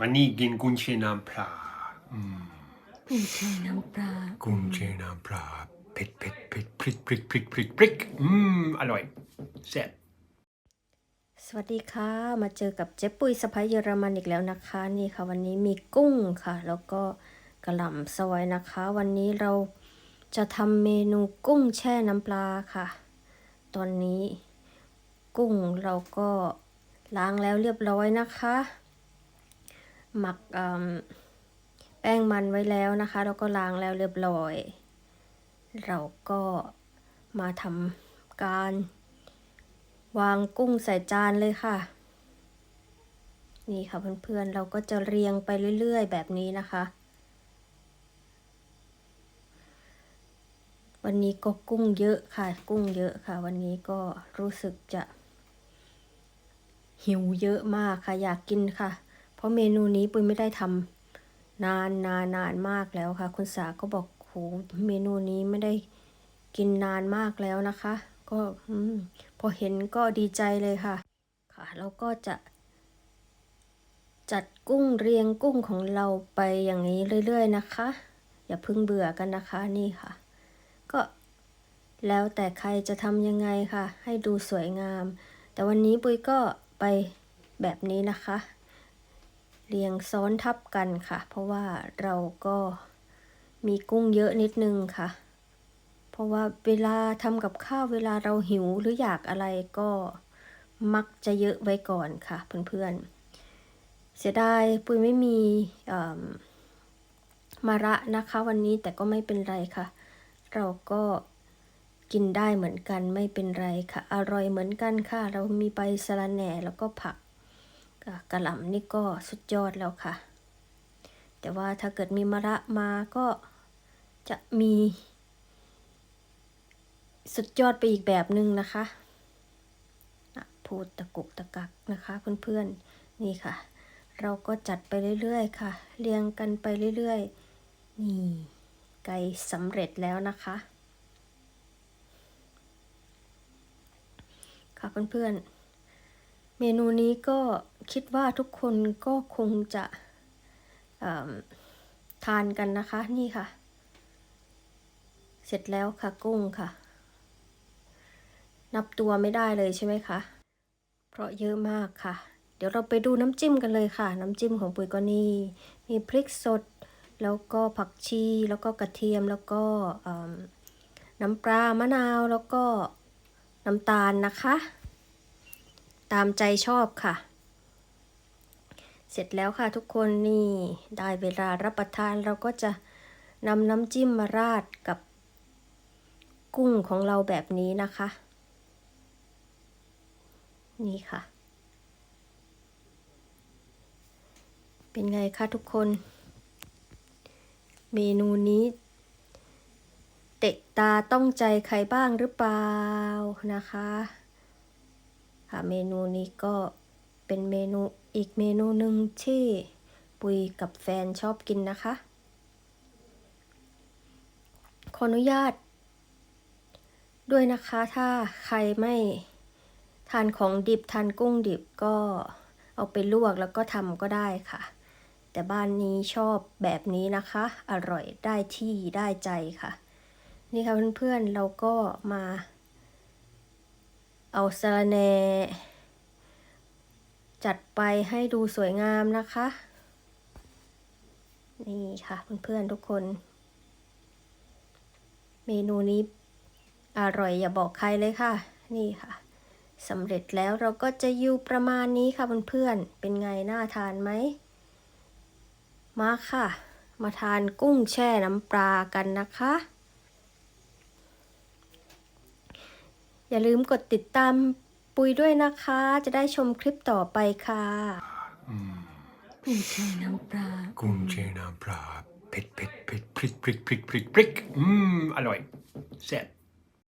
วันนี้กินกุนเชียงน้ำปลาอืมกุ้งแช่น้ำปลากุนเชียงน้ำปลาเผ็ดเผ็ดเผ็ดพริกพริกพริกพริกพริกอืมอร่อยแซ่บสวัสดีค่ะ มาเจอกับเจ๊ปุยสะพ้ายเยอรมันอีกแล้วนะคะ นี่ค่ะ วันนี้มีกุ้งค่ะ แล้วก็กระหล่ำซอยนะคะ วันนี้เราจะทำเมนูกุ้งแช่น้ำปลาค่ะ ตอนนี้กุ้งเราก็ล้างแล้วเรียบร้อยนะคะ หมักแป้งมันไว้แล้วนะคะ แล้วก็ล้างแล้วเรียบร้อย เราก็มาทำการ วางกุ้งใส่จานเลยค่ะ นี่ค่ะเพื่อนๆเราก็จะเรียงไปเรื่อยๆ แบบนี้นะคะ วันนี้ก็กุ้งเยอะค่ะ กุ้งเยอะค่ะ วันนี้ก็รู้สึกจะหิวเยอะมากค่ะ อยากกินค่ะ ราะเมนูนี้ปุ้ยไม่ได้ทำนานนานนานมากแล้วค่ะ คุณสาก็บอกโหเมนูนี้ไม่ได้กินนานมากแล้วนะคะ ก็อืพอเห็นก็ดีใจเลยค่ะ ค่ะแล้วก็จะ จัดกุ้งเรียงกุ้งของเราไปอย่างนี้เรื่อย ๆ นะคะ อย่าพิ่งเบื่อกันนะคะนี่ค่ะ ก็แล้วแต่ใครจะทำยังไงค่ะ ให้ดูสวยงาม แต่วันนี้ปุ้ยก็ไปแบบนี้นะคะ เรียงซ้อนทับกันค่ะ เพราะว่าเราก็มีกุ้งเยอะนิดนึงค่ะ เพราะว่าเวลาทำกับข้าวเวลาเราหิวหรืออยากอะไรก็มักจะเยอะไว้ก่อนค่ะเพื่อนๆ เสียดายปุ้ยไม่มีมมาระนะคะวันนี้แต่ก็ไม่เป็นไรค่ะ เราก็กินได้เหมือนกันไม่เป็นไรค่ะ อร่อยเหมือนกันค่ะ เรามีใบสะระแหน่แล้วก็ผัก กระหล่ำนี่ก็สุดยอดแล้วค่ะ แต่ว่าถ้าเกิดมีมะระมาก็จะมี สุดยอดไปอีกแบบหนึ่งนะคะอะพูดตะกุกตะกักนะคะเพื่อนๆนี่ค่ะ เราก็จัดไปเรื่อยๆ ค่ะ เรียงกันไปเรื่อยๆ นี่ไก่สำเร็จแล้วนะคะ ค่ะเพื่อนๆ เมนูนี้ก็ คิดว่าทุกคนก็คงจะทานกันนะคะ นี่ค่ะ เสร็จแล้วค่ะกุ้งค่ะ นับตัวไม่ได้เลยใช่ไหมคะเพราะเยอะมากค่ะ เดี๋ยวเราไปดูน้ำจิ้มกันเลยค่ะ น้ำจิ้มของปุ๋ยก็นี่มีพริกสด แล้วก็ผักชี แล้วก็กระเทียมแล้วก็น้ำปลามะนาวแล้วก็น้ำตาลนะคะ ตามใจชอบค่ะ เสร็จแล้วค่ะทุกคนนี่ได้เวลารับประทานเราก็จะนำน้ำจิ้มมาราดกับกุ้งของเราแบบนี้นะคะ นี่ค่ะ เป็นไงคะทุกคน เมนูนี้ เตะตาต้องใจใครบ้างหรือเปล่านะคะ ค่ะเมนูนี้ก็ เป็นเมนูอีกเมนูหนึ่งที่ปุยกับแฟนชอบกินนะคะ ขออนุญาต ด้วยนะคะถ้าใครไม่ทานของดิบทานกุ้งดิบก็เอาไปลวกแล้วก็ทำก็ได้ค่ะ แต่บ้านนี้ชอบแบบนี้นะคะ อร่อยได้ที่ได้ใจค่ะ นี่ค่ะเพื่อนๆเราก็มา เอาสะระแหน่ จัดไปให้ดูสวยงามนะคะ นี่ค่ะเพื่อนๆทุกคน เมนูนี้อร่อยอย่าบอกใครเลยค่ะ นี่ค่ะสำเร็จแล้วเราก็จะอยู่ประมาณนี้ค่ะเพื่อนๆเป็นไงน่าทานไหมมาค่ะ มาทานกุ้งแช่น้ำปลากันนะคะ อย่าลืมกดติดตาม ปุยด้วยนะคะ จะได้ชมคลิปต่อไปค่ะอืมกุ้งแช่น้ำปลากุนเชียงน้ำปลาเผ็ดเผ็ดเผ็ดพริกพริกพริกพริกพริกอืมอร่อยแซ่บ